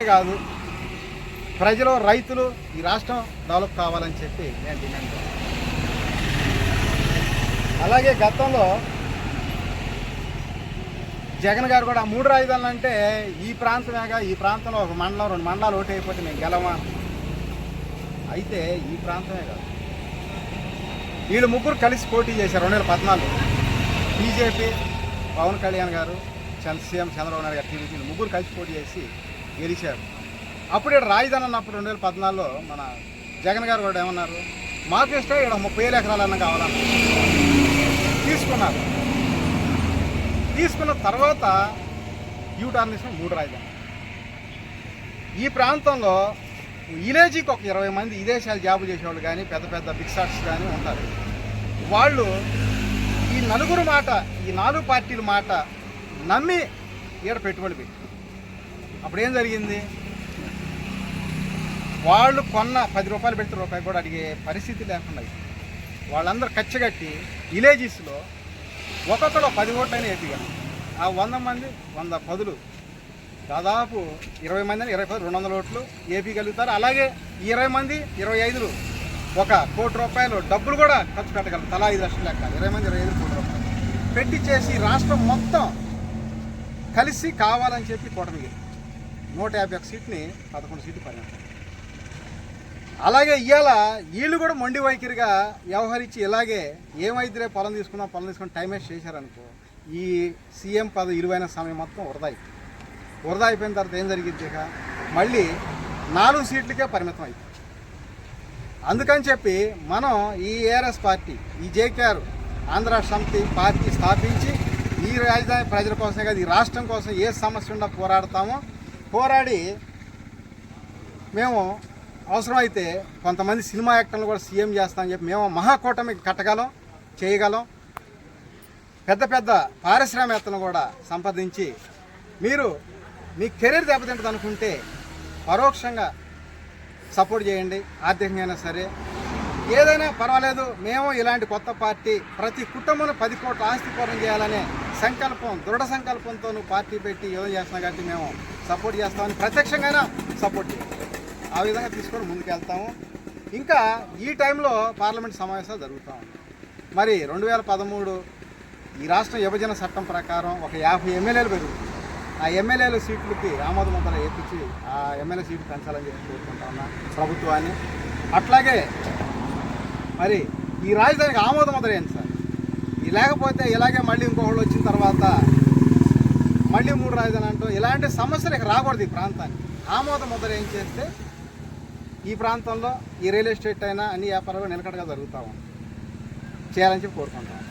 కాదు. ప్రజలు రైతులు ఈ రాష్ట్రం డెవలప్ కావాలని చెప్పి నేను డిమాండ్ అలాగే గతంలో జగన్ గారు కూడా మూడు రాజధానులు అంటే ఈ ప్రాంతమేగా ఈ ప్రాంతంలో ఒక మండలం రెండు మండలాలు ఓటు అయిపోతే మేము గెలవా అయితే ఈ ప్రాంతమే కాదు. వీళ్ళు ముగ్గురు కలిసి పోటీ చేశారు రెండు వేల పద్నాలుగు. బీజేపీ పవన్ కళ్యాణ్ గారు చంద్ర సీఎం చంద్రబాబు నాయుడు గారు టీడీపీ ముగ్గురు కలిసి పోటీ చేసి గెలిచారు. అప్పుడు ఇక్కడ రాజధాని అన్నప్పుడు రెండు వేల పద్నాలుగులో మన జగన్ గారు కూడా ఏమన్నారు? మాకు ఇష్టం ఇక్కడ ముప్పై వేల ఎకరాలన్నా కావాలన్నారు తీసుకున్నారు. తీసుకున్న తర్వాత యూటర్న్ తీసుకుని మూడు రాజధాని. ఈ ప్రాంతంలో విలేజ్కి ఒక ఇరవై మంది విదేశాలు జాబులు చేసేవాళ్ళు కానీ పెద్ద పెద్ద బిగ్ షాట్స్ కానీ ఉంటారు. వాళ్ళు ఈ నలుగురు మాట ఈ నాలుగు పార్టీల మాట నమ్మి ఈడ పెట్టుబడి పెట్టి అప్పుడు ఏం జరిగింది? వాళ్ళు కొన్న పది రూపాయలు పెడితే రూపాయి కూడా అడిగే పరిస్థితి లేకుండా వాళ్ళందరూ కచ్చగట్టి విలేజెస్లో ఒక్కొక్కరు పది ఓట్లైనా వేపిగలరు ఆ వంద మంది వంద పదులు. దాదాపు ఇరవై మంది ఇరవై పది రెండు వందల ఓట్లు ఏపీగలుగుతారు అలాగే ఇరవై మంది ఇరవై ఐదులు ఒక కోటి రూపాయలు డబ్బులు కూడా ఖర్చు పెట్టగలరు. తలా ఐదు లక్షలు లెక్క. ఇరవై మంది ఇరవై ఐదు కోటి రూపాయలు. పెట్టి చేసి రాష్ట్రం మొత్తం కలిసి కావాలని చెప్పి కూటమికి నూట యాభై ఒక సీట్ని పదకొండు సీట్లు పని అలాగే ఇవాళ వీళ్ళు కూడా మొండి వైఖరిగా వ్యవహరించి ఇలాగే ఏమైతే పొలం తీసుకున్నా పొలం తీసుకుని టైం వేస్ట్ చేశారనుకో ఈ సీఎం పద ఇరువైన సమయం మొత్తం వృధా అయిపోయింది. వృధా అయిపోయిన తర్వాత ఏం జరిగింది మళ్ళీ నాలుగు సీట్లకే పరిమితం అయిపోయింది. అందుకని చెప్పి మనం ఈ ఏఆర్ఎస్ పార్టీ ఈ జేకేఆర్ ఆంధ్ర సమితి పార్టీ స్థాపించి ఈ రాజధాని ప్రజల కోసమే కాదు ఈ రాష్ట్రం కోసం ఏ సమస్య ఉండా పోరాడతామో పోరాడి మేము అవసరమైతే కొంతమంది సినిమా యాక్టర్లు కూడా సీఎం చేస్తామని చెప్పి మేము మహాకూటమి కట్టగలం చేయగలం. పెద్ద పెద్ద పారిశ్రామికవేత్తలను కూడా సంపాదించి మీరు మీ కెరీర్ దెబ్బతింటది అనుకుంటే పరోక్షంగా సపోర్ట్ చేయండి ఆర్థికంగా అయినా సరే. ఏదైనా పర్వాలేదు మేము ఇలాంటి కొత్త పార్టీ ప్రతి కుటుంబం పది కోట్ల ఆస్తి పూర్ణం చేయాలనే సంకల్పం దృఢ సంకల్పంతో పార్టీ పెట్టి ఏదో చేస్తున్నాం కాబట్టి మేము సపోర్ట్ చేస్తామని ప్రత్యక్షంగానే సపోర్ట్ చేయాలి. ఆ విధంగా తీసుకొని ముందుకెళ్తాము. ఇంకా ఈ టైంలో పార్లమెంట్ సమావేశాలు జరుగుతూ మరి రెండు వేల పదమూడు ఈ రాష్ట్ర విభజన చట్టం ప్రకారం ఒక యాభై ఎమ్మెల్యేలు పెరుగుతుంది. ఆ ఎమ్మెల్యేల సీట్లకి ఆమోద ముద్ర ఎత్తించి ఆ ఎమ్మెల్యే సీట్లు పెంచాలని చెప్పి కోరుకుంటా ఉన్నా ప్రభుత్వాన్ని. అట్లాగే మరి ఈ రాజధానికి ఆమోద ముద్ర ఏంటి సార్ ఇది లేకపోతే ఇలాగే మళ్ళీ ఇంకొకళ్ళు వచ్చిన తర్వాత మళ్ళీ మూడు రాజధాని అంటూ ఇలాంటి సమస్యలు ఇక రాకూడదు ఈ ప్రాంతానికి. ఆమోద ముద్ర ఏం చేస్తే ఈ ప్రాంతంలో ఈ రియల్ ఎస్టేట్ అయినా అన్ని వ్యాపారాలు నిలకడగా జరుగుతూ ఉంది చేయాలని చెప్పి కోరుకుంటాం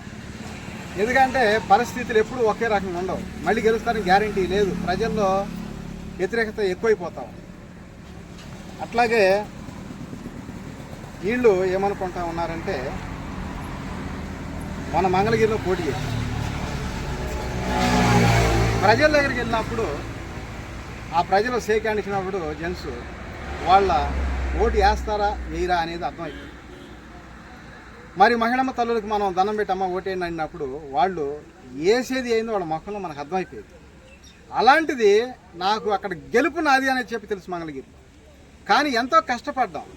ఎందుకంటే పరిస్థితులు ఎప్పుడు ఒకే రకంగా ఉండవు. మళ్ళీ గెలుస్తారని గ్యారంటీ లేదు. ప్రజల్లో వ్యతిరేకత ఎక్కువైపోతాం అట్లాగే వీళ్ళు ఏమనుకుంటా ఉన్నారంటే మన మంగళగిరిలో పోటీ చేశారు. ప్రజల దగ్గరికి వెళ్ళినప్పుడు ఆ ప్రజలు సేకరించినప్పుడు జెంట్స్ వాళ్ళ ఓటు వేస్తారా వేయరా అనేది అర్థమవుతుంది మరి మహిళమ్మ తల్లులకు మనం దండం పెట్టమ్మ ఓటేయండి అన్నప్పుడు వాళ్ళు వేసేది ఏందో వాళ్ళ మొక్కలో మనకు అర్థమైపోయేది. అలాంటిది నాకు అక్కడ గెలుపు నాది అనేది చెప్పి తెలుసు మంగళగిరి. కానీ ఎంతో కష్టపడ్డాం.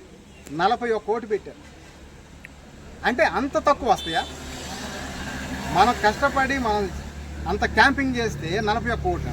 నలభై ఒక్క కోటి పెట్టారు అంటే అంత తక్కువ వస్తాయా? మనం కష్టపడి మనం అంత క్యాంపింగ్ చేస్తే నలభై ఒక్క కోటి